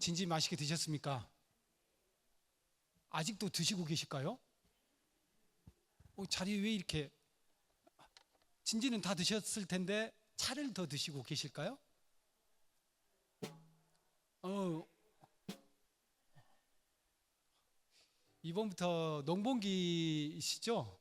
진지 맛있게 드셨습니까? 아직도 드시고 계실까요? 어, 자리 왜 이렇게 진지는 다 드셨을 텐데 차를 더 드시고 계실까요? 어, 이번부터 농번기시죠?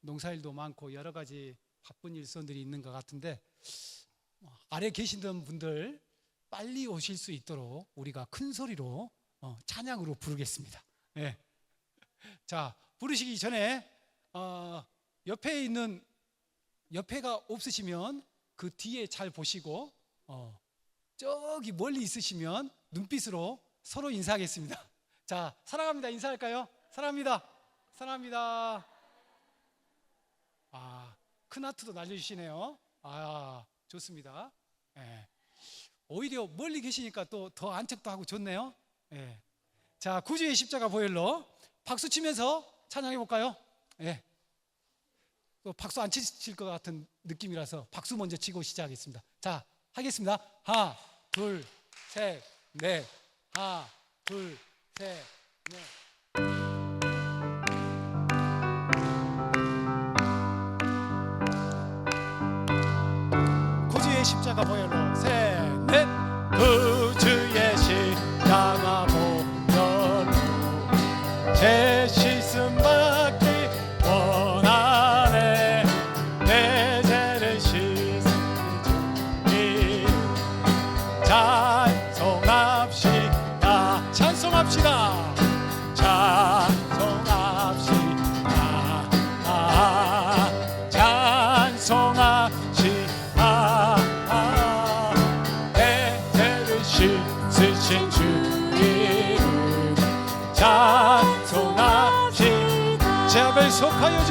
농사일도 많고 여러 가지 바쁜 일선들이 있는 것 같은데 어, 아래 계시던 분들 빨리 오실 수 있도록 우리가 큰 소리로 어, 찬양으로 부르겠습니다. 예. 자 부르시기 전에 어, 옆에 있는 옆에가 없으시면 그 뒤에 잘 보시고 어, 저기 멀리 있으시면 눈빛으로 서로 인사하겠습니다. 자 사랑합니다 인사할까요? 사랑합니다. 사랑합니다. 아, 큰 하트도 날려주시네요. 아, 좋습니다. 예. 오히려 멀리 계시니까 또 더 안착도 하고 좋네요. 예. 자, 구주의 십자가 보혈로 박수 치면서 찬양해 볼까요? 예. 또 박수 안 치실 것 같은 느낌이라서 박수 먼저 치고 시작하겠습니다. 자, 하겠습니다. 하나, 둘, 셋, 넷. 하나, 둘, 셋, 넷. 십자가 보혈로 셋 넷 약을 속하여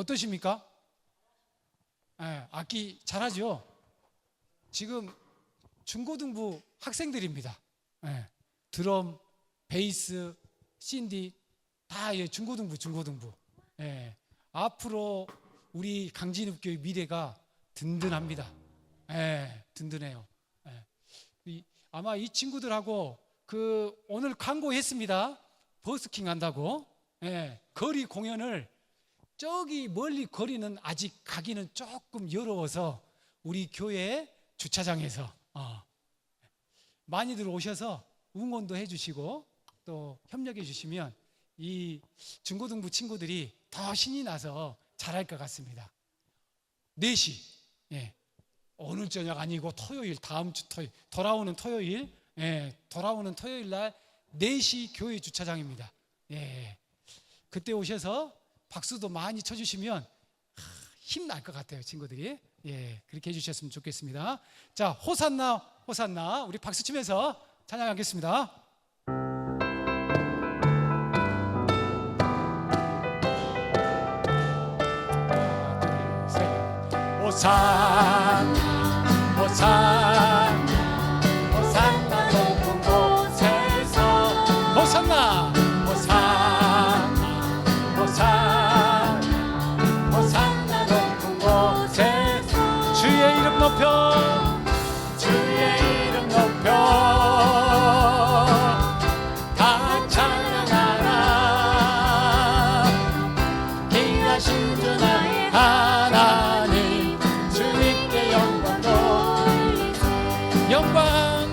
어떠십니까? 예, 악기 잘하죠? 지금 중고등부 학생들입니다. 예, 드럼, 베이스, 신디 다 예, 중고등부, 중고등부. 예, 앞으로 우리 강진읍교의 미래가 든든합니다. 예, 든든해요. 예. 이- 아마 이 친구들하고 그 오늘 광고했습니다. 버스킹 한다고. 예, 거리 공연을 저기 멀리 거리는 아직 가기는 조금 어려워서 우리 교회 주차장에서 어, 많이들 오셔서 응원도 해주시고 또 협력해 주시면 이 중고등부 친구들이 더 신이 나서 잘할 것 같습니다. 4시 예, 오늘 저녁 아니고 토요일 다음 주 토요일 돌아오는 토요일 예, 돌아오는 토요일 날 4시 교회 주차장입니다. 예. 그때 오셔서 박수도 많이 쳐주시면 힘날 것 같아요, 친구들이. 예, 그렇게 해주셨으면 좋겠습니다. 자, 호산나, 호산나, 우리 박수 치면서 찬양하겠습니다. 호산나 호산 영광,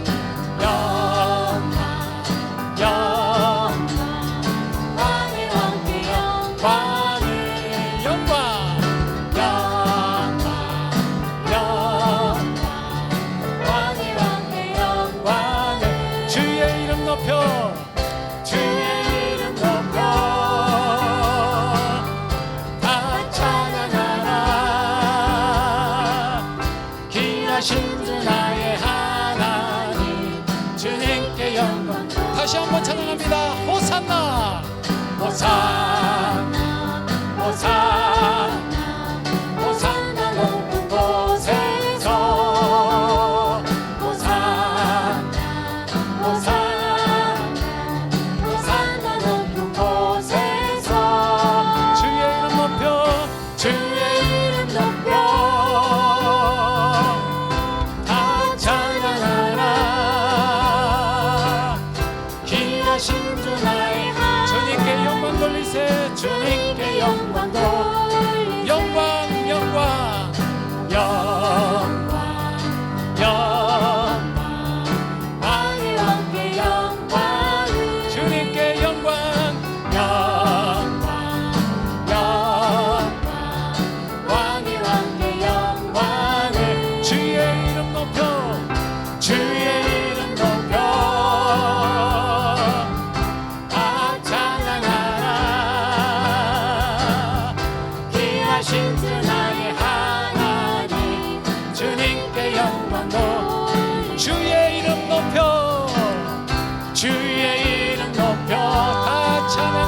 Turn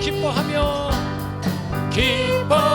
기뻐하며 기뻐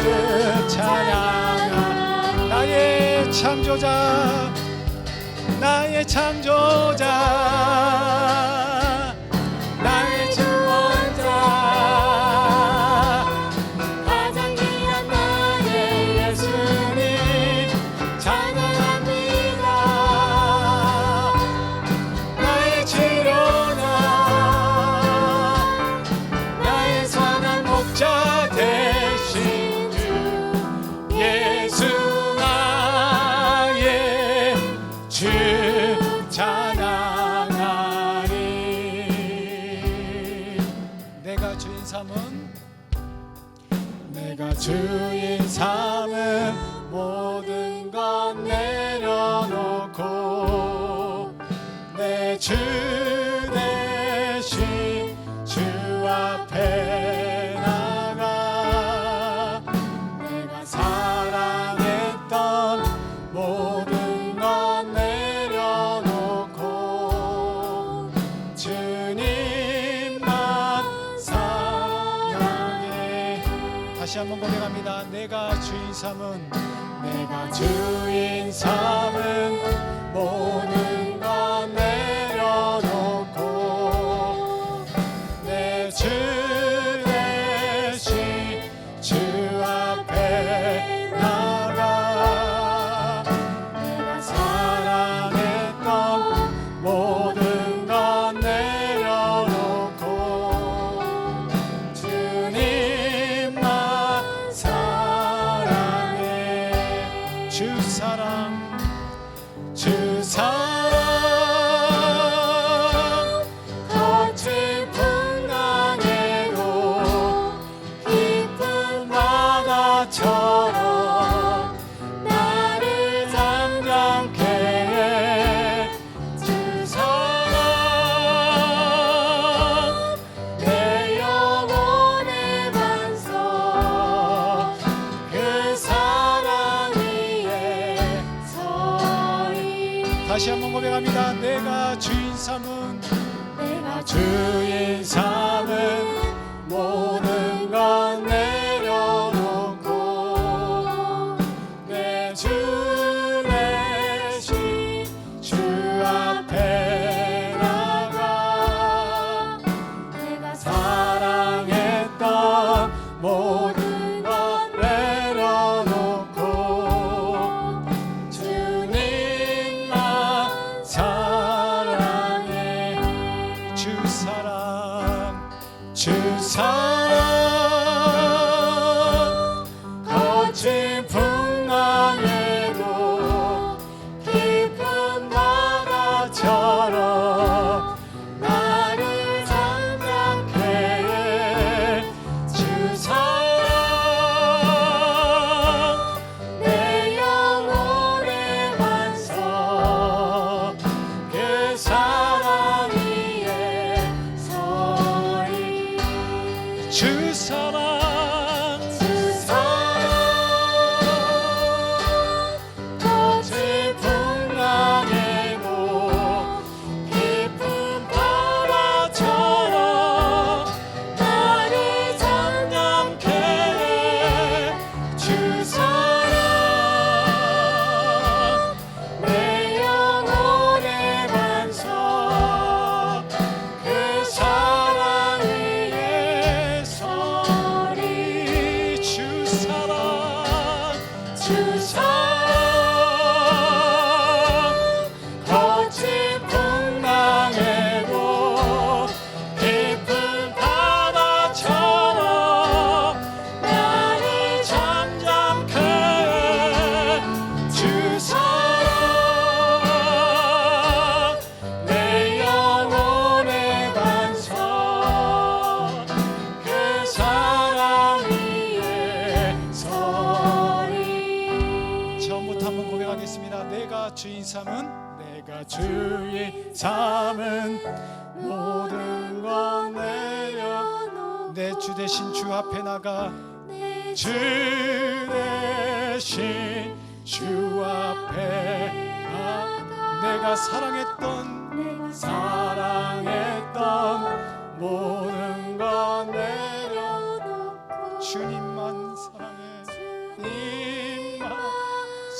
주 찬양하 나의 창조자 나의 창조자. 찬양하리 내가 주인 삼은 내가 주인 삼은 모든 것 내려놓고 내 주. 다시 한번 고백합니다. 내가 주인 삼은 내가 주인 삼은 모든 His.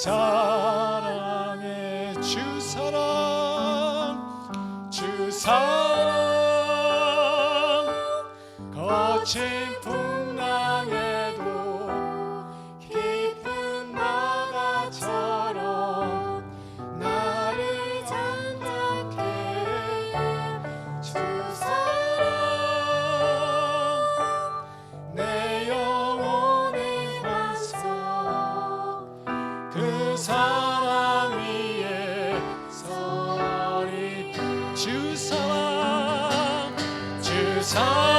사랑해 주 사랑 주 사랑. 거친 사랑 위에 서리 주 사랑 주 사랑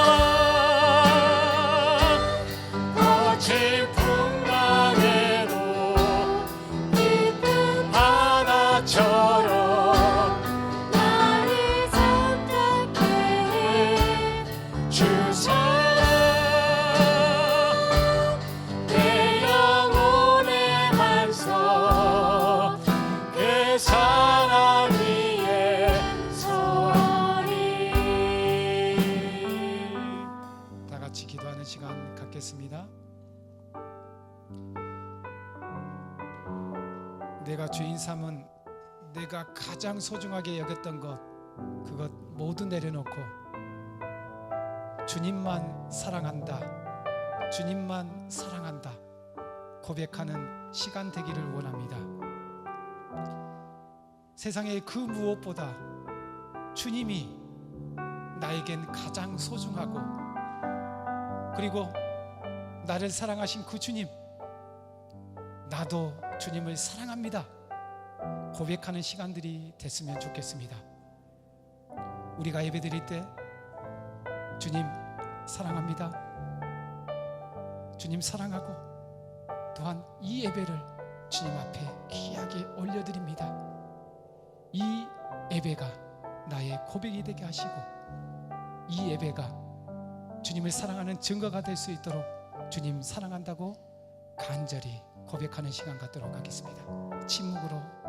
주인 삼은 내가 가장 소중하게 여겼던 것 그것 모두 내려놓고 주님만 사랑한다. 주님만 사랑한다. 고백하는 시간 되기를 원합니다. 세상의 그 무엇보다 주님이 나에겐 가장 소중하고 그리고 나를 사랑하신 그 주님 나도 주님을 사랑합니다. 고백하는 시간들이 됐으면 좋겠습니다. 우리가 예배 드릴 때 주님 사랑합니다. 주님 사랑하고 또한 이 예배를 주님 앞에 귀하게 올려드립니다. 이 예배가 나의 고백이 되게 하시고 이 예배가 주님을 사랑하는 증거가 될 수 있도록 주님 사랑한다고 간절히 고백하는 시간 갖도록 하겠습니다. 침묵으로.